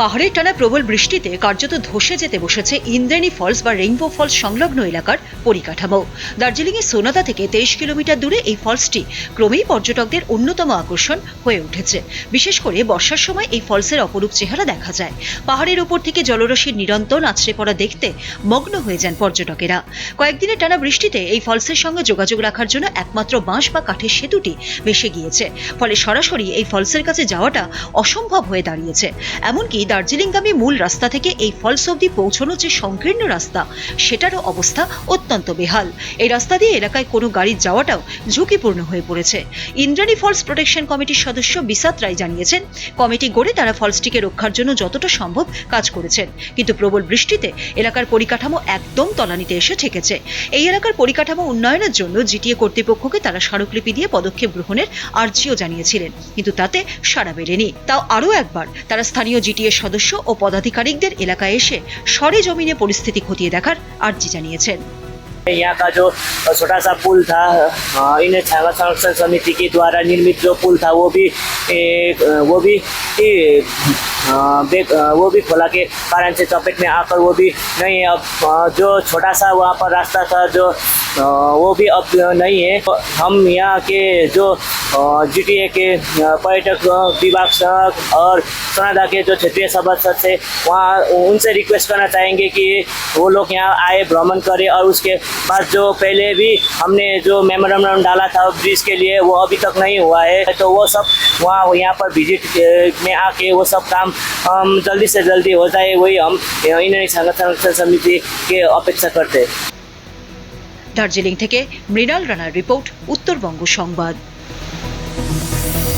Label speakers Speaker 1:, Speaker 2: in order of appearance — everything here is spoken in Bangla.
Speaker 1: পাহাড়ের টানা প্রবল বৃষ্টিতে কার্যত ধসে যেতে বসেছে ইন্দ্রাণী ফলস বা রেইনবো ফলস সংলগ্ন এলাকার পরিকাঠামো। দার্জিলিংয়ের সোনাদা থেকে তেইশ কিলোমিটার দূরে এই ফলসটি ক্রমেই পর্যটকদের অন্যতম আকর্ষণ হয়ে উঠেছে। বিশেষ করে বর্ষার সময় এই ফলসের অপরূপ চেহারা দেখা যায়। পাহাড়ের উপর থেকে জলরশির নিরন্তর আছড়ে পড়া দেখতে মগ্ন হয়ে যান পর্যটকেরা। কয়েকদিনের টানা বৃষ্টিতে এই ফলসের সঙ্গে যোগাযোগ রাখার জন্য একমাত্র বাঁশ বা কাঠের সেতুটি ভেসে গিয়েছে। ফলে সরাসরি এই ফলসের কাছে যাওয়াটা অসম্ভব হয়ে দাঁড়িয়েছে। এমনকি দার্জিলিংগামী মূল রাস্তা থেকে এই ফলস অবধি পৌঁছানো যে সংকীর্ণ রাস্তা, সেটারও অবস্থা অত্যন্ত বেহাল। এই রাস্তা দিয়ে এলাকায় কোনো গাড়ি যাওয়াটাও ঝুঁকিপূর্ণ হয়ে পড়েছে। ইন্দ্রাণী ফলস প্রোটেকশন কমিটির সদস্য বিসাত রায় জানিয়েছেন, কমিটি গড়ে তারা ফলসটিকে রক্ষার জন্য যতটা সম্ভব কাজ করেছেন। কিন্তু প্রবল বৃষ্টিতে এলাকার পরিকাঠামো একদম তলানিতে এসে ঠেকেছে। এই এলাকার পরিকাঠামো উন্নয়নের জন্য জিটিএ কর্তৃপক্ষকে তারা স্মারকলিপি দিয়ে পদক্ষেপ গ্রহণের আর্জিও জানিয়েছিলেন। কিন্তু তাতে সাড়া বেড়েনি তাও আরও একবার তারা স্থানীয় জিটিএ সদস্য ও পদাধিকারিকদের এলাকায় এসে সরে জমিনে পরিস্থিতি খতিয়ে দেখার আর্জি জানিয়েছেন
Speaker 2: यहाँ का जो छोटा सा पुल था अ, इन छावा संरक्षण समिति के द्वारा निर्मित जो पुल था वो भी ए, वो भी ए, अ, बे- अ, वो भी खोला के कारण से चपेट में आकर वो भी नहीं अब अ, जो छोटा सा वहाँ पर रास्ता था जो अ, वो भी अब नहीं है हम यहाँ के जो जी के अ, पर्यटक विभाग से और सोनादा के जो क्षेत्रीय सभासद थे वहाँ उनसे रिक्वेस्ट करना चाहेंगे कि वो लोग यहाँ आए भ्रमण करें और उसके बाद जो पहले भी हमने जो मेमोरेंडम डाला था ब्रिज के लिए वो अभी तक नहीं हुआ है तो वो सब वहाँ यहाँ पर विजिट में आके वो सब काम हम जल्दी से जल्दी हो जाए वही हम इन संगठन समिति के अपेक्षा करते हैं
Speaker 1: দার্জিলিং থেকে মৃণাল রানার রিপোর্ট উত্তরবঙ্গ সংবাদ Música